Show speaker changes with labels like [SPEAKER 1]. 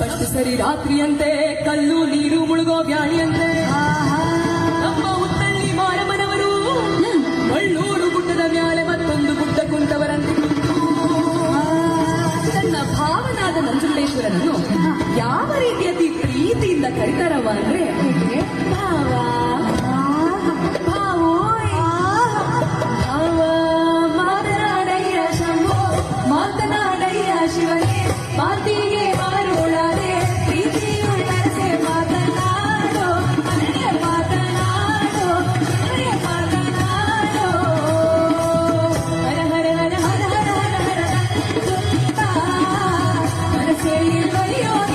[SPEAKER 1] ಕಟ್ಟು ಸರಿ ರಾತ್ರಿಯಂತೆ ಕಲ್ಲು ನೀರು ಮುಳುಗೋ ಬ್ಯಾಣಿಯಂತೆ ನಮ್ಮ ಹುತ್ತಳ್ಳಿ ಮಾರಮ್ಮನವರು ಮಳ್ಳೂರು ಗುಡ್ಡದ ಮ್ಯಾಲೆ ಮತ್ತೊಂದು ಗುಡ್ಡ ಕುಂತವರಂತೆ ತನ್ನ ಭಾವನಾದ ನಂಜುಂಡೇಶ್ವರನನ್ನು ಯಾವ ರೀತಿ ಅತಿ ಪ್ರೀತಿಯಿಂದ ಕರೀತಾರವ ಅಂದ್ರೆ ಮಾತನಾಡಯ್ಯ ಶಿವನೇ. ಮಾತಿಗೆ Hallelujah.